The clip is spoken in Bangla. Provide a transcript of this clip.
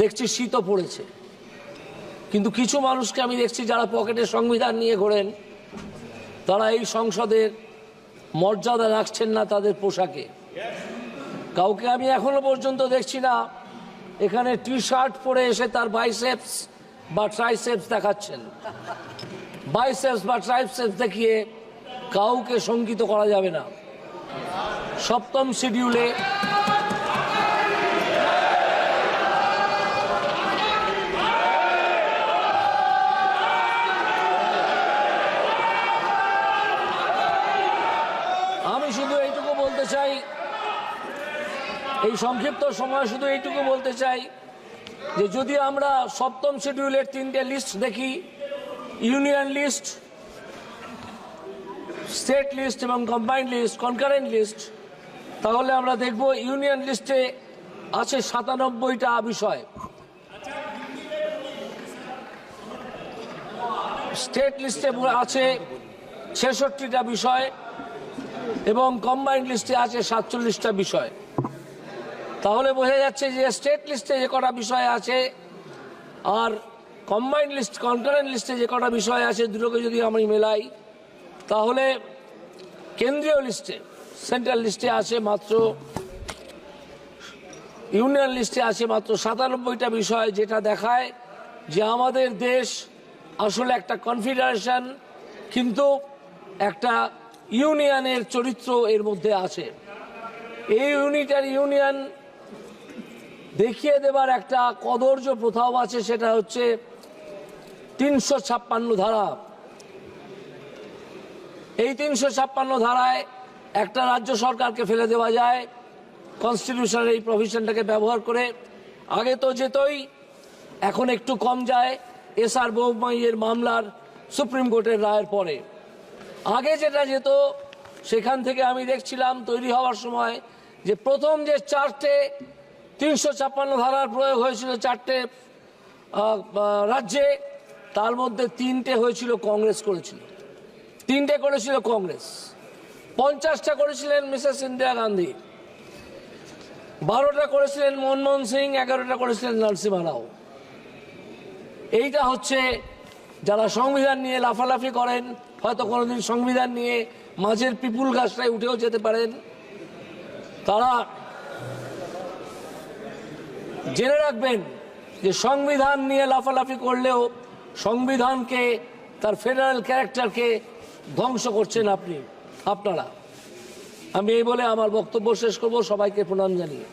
দেখছি শীতও পড়েছে। কিন্তু কিছু মানুষকে আমি দেখছি যারা পকেটে সংবিধান নিয়ে ঘোরেন, তারা এই সংসদের মর্যাদা রাখছেন না তাদের পোশাকে। কাউকে আমি এখনও পর্যন্ত দেখছি না, এখানে টি শার্ট পরে এসে তার বাইসেপস বা ট্রাইসেপস দেখাচ্ছেন। বাইসেপস বা ট্রাইসেপস দেখিয়ে কাউকে শঙ্কিত করা যাবে না। সপ্তম শিডিউলে আমি শুধু এইটুকু বলতে চাই, এই সংক্ষিপ্ত সময় শুধু এইটুকু বলতে চাই যে যদি আমরা সপ্তম শিডিউলের তিনটে লিস্ট দেখি ইউনিয়ন লিস্ট স্টেট লিস্ট এবং কম্বাইন্ড লিস্ট কনকারেন্ট লিস্ট তাহলে আমরা দেখব ইউনিয়ন লিস্টে আছে সাতানব্বইটা বিষয়। স্টেট লিস্টে আছে ছেষট্টিটা বিষয়। এবং কম্বাইন্ড লিস্টে আছে সাতচল্লিশটা বিষয়। তাহলে বোঝা যাচ্ছে যে স্টেট লিস্টে যে কটা বিষয় আছে আর কম্বাইন্ড লিস্ট কনকারেন্ট লিস্টে যে কটা বিষয় আছে, দুটোকে যদি আমি মেলাই, তাহলে কেন্দ্রীয় লিস্টে সেন্ট্রাল লিস্টে আছে মাত্র ইউনিয়ন লিস্টে আছে মাত্র সাতানব্বইটা বিষয় যেটা দেখায় যে আমাদের দেশ আসলে একটা কনফিডারেশন কিন্তু একটা ইউনিয়নের চরিত্র এর মধ্যে আছে। এই ইউনিটার ইউনিয়ন দেখিয়ে দেবার একটা কদর্য প্রথাও আছে, সেটা হচ্ছে তিনশো ছাপ্পান্ন ধারা। এই তিনশো ছাপ্পান্ন ধারায় একটা রাজ্য সরকারকে ফেলে দেওয়া যায় কনস্টিটিউশনের এই প্রভিশনটাকে ব্যবহার করে। আগে তো যেতই, এখন একটু কম যায় এসআর বৌমাইয়ের মামলার সুপ্রিম কোর্টের রায়ের পরে। আগে যেটা যেত, সেখান থেকে আমি দেখছিলাম তৈরি হওয়ার সময় যে প্রথম যে চারটে তিনশো ছাপ্পান্ন ধারার প্রয়োগ হয়েছিল চারটে রাজ্যে, তার মধ্যে তিনটে হয়েছিল কংগ্রেস করেছিল। তিনটে করেছিল কংগ্রেস। পঞ্চাশটা করেছিলেন মিসেস ইন্দিরা গান্ধী। বারোটা করেছিলেন মনমোহন সিং, এগারোটা করেছিলেন নরসিমা রাও। এইটা হচ্ছে যারা সংবিধান নিয়ে লাফালাফি করেন হয়তো কোনোদিন সংবিধান নিয়ে মাঝের পিপুল গাছটায় উঠেও যেতে পারেন। তারা জেনে রাখবেন যে সংবিধান নিয়ে লাফালাফি করলেও সংবিধানকে, তার ফেডারেল ক্যারেক্টারকে ধ্বংস করছেন আপনি, আপনারা। আমি এই বলে আমার বক্তব্য শেষ করব। সবাইকে প্রণাম জানিয়ে।